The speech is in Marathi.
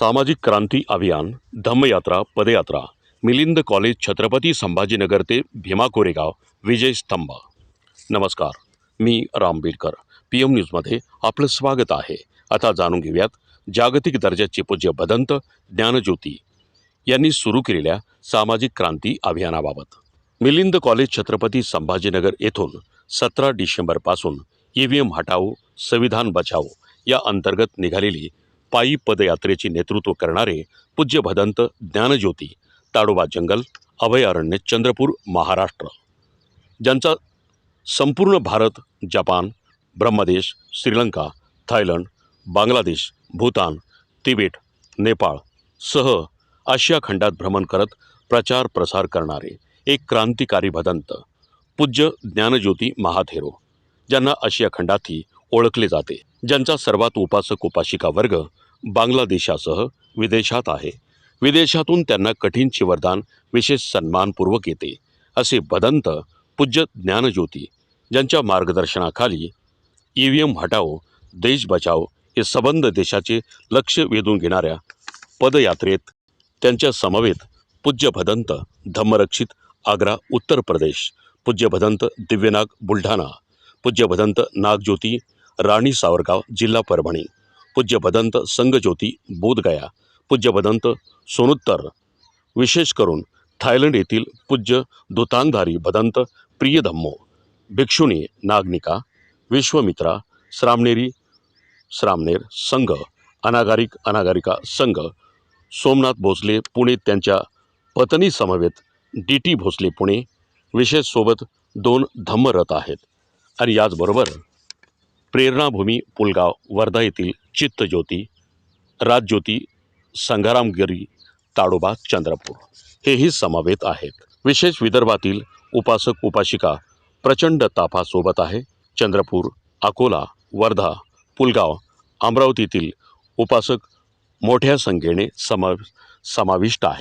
सामाजिक क्रांती अभियान धम्मयात्रा पदयात्रा मिलिंद कॉलेज छत्रपती संभाजीनगर ते भीमा कोरेगाव विजय स्तंभ. नमस्कार मी राम बीडकर पी एम न्यूजमध्ये आपलं स्वागत आहे. आता जाणून घेऊयात जागतिक दर्जाचे पूज्य भदंत ज्ञानज्योती यांनी सुरू केलेल्या सामाजिक क्रांती अभियानाबाबत. मिलिंद कॉलेज छत्रपती संभाजीनगर येथून सतरा डिसेंबरपासून ई व्ही एम हटाओ संविधान बचाओ या अंतर्गत निघालेली पायी पदयात्रेचे नेतृत्व करणारे पूज्य भदंत ज्ञानज्योती ताडोबा जंगल अभयारण्य चंद्रपूर महाराष्ट्र. ज्यांचा संपूर्ण Bharat Japan Brahmadesh Sri Lanka Thailand Bangladesh Bhutan Tibet Nepal सह आशिया खंडात भ्रमण करत प्रचार प्रसार करणारे एक क्रांतिकारी भदंत पूज्य ज्ञानज्योती महाथेरो ज्यांना आशिया खंडातही ओळखले जाते. ज्यांचा सर्वात उपासक उपासिका वर्ग बांगलादेशासह विदेशात आहे. विदेशातून त्यांना कठीण वरदान विशेष सन्मानपूर्वक येते असे भदंत पूज्य ज्ञानज्योती ज्यांच्या मार्गदर्शनाखाली ई व्ही एम हटाओ देश बचाओ हे सबंध देशाचे लक्ष वेधून घेणाऱ्या पदयात्रेत त्यांच्या समवेत पूज्य भदंत धम्मरक्षित आग्रा उत्तर प्रदेश पूज्य भदंत दिव्यनाग बुलढाणा पूज्य भदंत नागज्योती राणी सावरगाव जिल्हा परभणी पूज्य भदंत संघज्योती बोधगया पूज्य भदंत सोनुत्तर. विशेष करून थायलंड येथील पूज्य दुतांगधारी भदंत प्रियधम्मो भिक्षुणी नागनिका विश्वमित्रा श्रामनेरी श्रामनेर संघ अनागारिक अनागारिका संघ सोमनाथ भोसले पुणे त्यांच्या पत्नीसमवेत डी टी भोसले पुणे विशेषसोबत दोन धम्मरथ आहेत. आणि याचबरोबर प्रेरणाभूमी पुलगाव वर्धा येथील चित्तज्योती राजज्योती संघारामगिरी ताडोबा चंद्रपूर. हेही समवेत आहेत. विशेष विदर्भातील उपासक उपासिका प्रचंड ताफासोबत आहे. चंद्रपूर अकोला वर्धा पुलगाव अमरावतीतील उपासक मोठ्या संख्येने समा समाविष्ट आहे